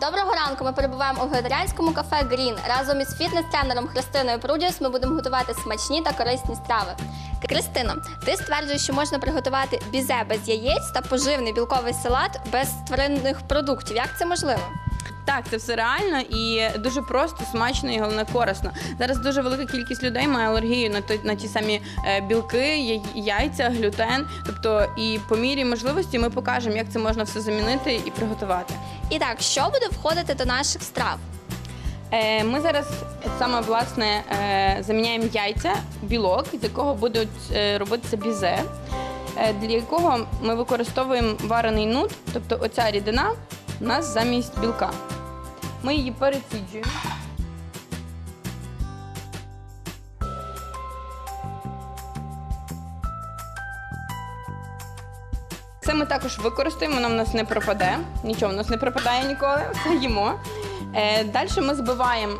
Доброго ранку. Ми перебуваємо у вегетаріанському кафе Грін. Разом із фітнес-тренером Христиною Прудіус ми будемо готувати смачні та корисні страви. Кристино, ти стверджуєш, що можна приготувати бізе без яєць та поживний білковий салат без тваринних продуктів. Як це можливо? Так, це все реально і дуже просто, смачно і головне корисно. Зараз дуже велика кількість людей має алергію на ті, на ті самі е, білки, яйця, глютен. Тобто, і по мірі можливості ми покажемо, як це можна все замінити і приготувати. І так, що буде входити до наших страв? Е, Ми зараз саме власне е, заміняємо яйця, білок, з якого будуть е, робитися бізе, е, для якого ми використовуємо варений нут, тобто оця рідина у нас замість білка. Ми її переціджуємо. Це ми також використаємо, воно в нас не пропаде. Нічого в нас не пропадає ніколи, все їмо. Е, Далі ми збиваємо.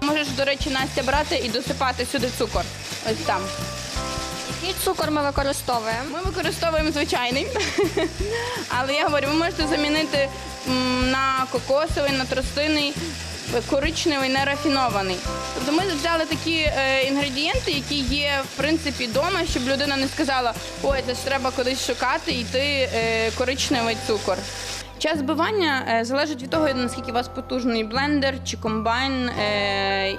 Можеш, до речі, Настя брати і досипати сюди цукор. Ось там. Який цукор ми використовуємо? Ми використовуємо звичайний. Але я говорю, ви можете замінити на кокосовий, на тростиний, коричневий, нерафінований. Тобто ми взяли такі е, інгредієнти, які є в принципі вдома, щоб людина не сказала, ой, це ж треба кудись шукати і йти е, коричневий цукор. Час збивання е, залежить від того, наскільки у вас потужний блендер чи комбайн.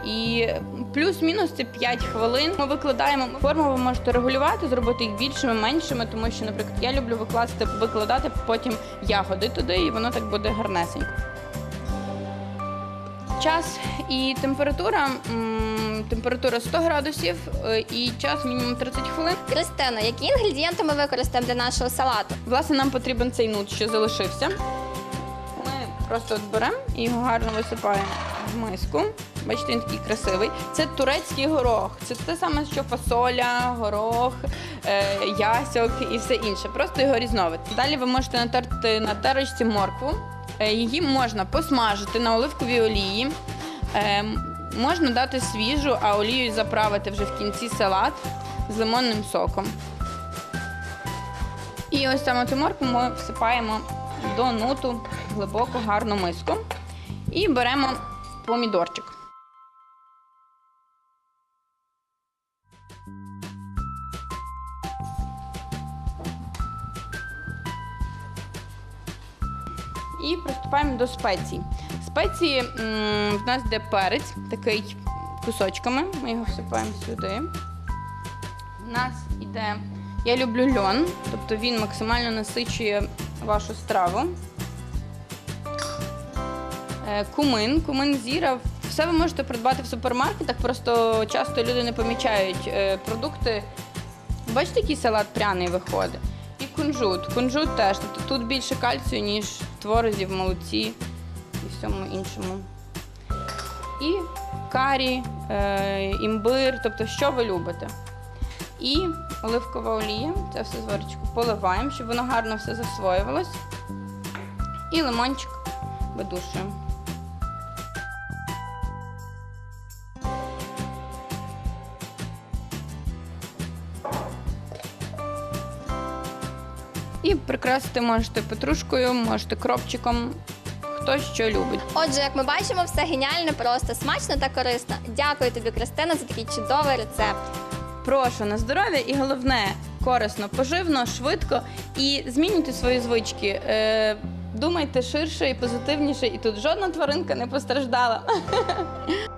І плюс-мінус це 5 хвилин. Ми викладаємо форму, ви можете регулювати, зробити їх більшими, меншими, тому що, наприклад, я люблю викласти, викладати потім ягоди туди, і воно так буде гарнесенько. Час і температура. м, Температура 100 градусів е, і час мінімум 30 хвилин. Кристина, які інгредієнти ми використаємо для нашого салату? Власне, нам потрібен цей нут, що залишився. Ми просто от беремо і його гарно висипаємо в миску. Бачите, він такий красивий. Це турецький горох. Це те саме, що фасоля, горох, е, ясьок і все інше. Просто його різновид. Далі ви можете натерти на терочці моркву. Е, Її можна посмажити на оливковій олії. Е, Можна дати свіжу, а олією заправити вже в кінці салат з лимонним соком. І ось саме цю моркву ми всипаємо до нуту глибоку гарну миску. І беремо помідорчик. І приступаємо до спецій. Спеції в нас йде перець, такий кусочками. Ми його всипаємо сюди. У нас іде, я люблю льон, тобто він максимально насичує вашу страву. Е, Кумин, кумин зіра. Все ви можете придбати в супермаркетах, просто часто люди не помічають е, продукти. Бачите, який салат пряний виходить? Кунжут. Кунжут теж. Тобто тут більше кальцію, ніж в творозі, в молоці і всьому іншому. І карі, е, імбир, тобто що ви любите. І оливкова олія, це все зверху поливаємо, щоб воно гарно все засвоювалось. І лимончик видушуємо. І прикрасити можете петрушкою, можете кропчиком, хто що любить. Отже, як ми бачимо, все геніально, просто смачно та корисно. Дякую тобі, Кристина, за такий чудовий рецепт. Прошу на здоров'я і головне корисно, поживно, швидко і змінюйте свої звички. Е, думайте ширше і позитивніше, і тут жодна тваринка не постраждала.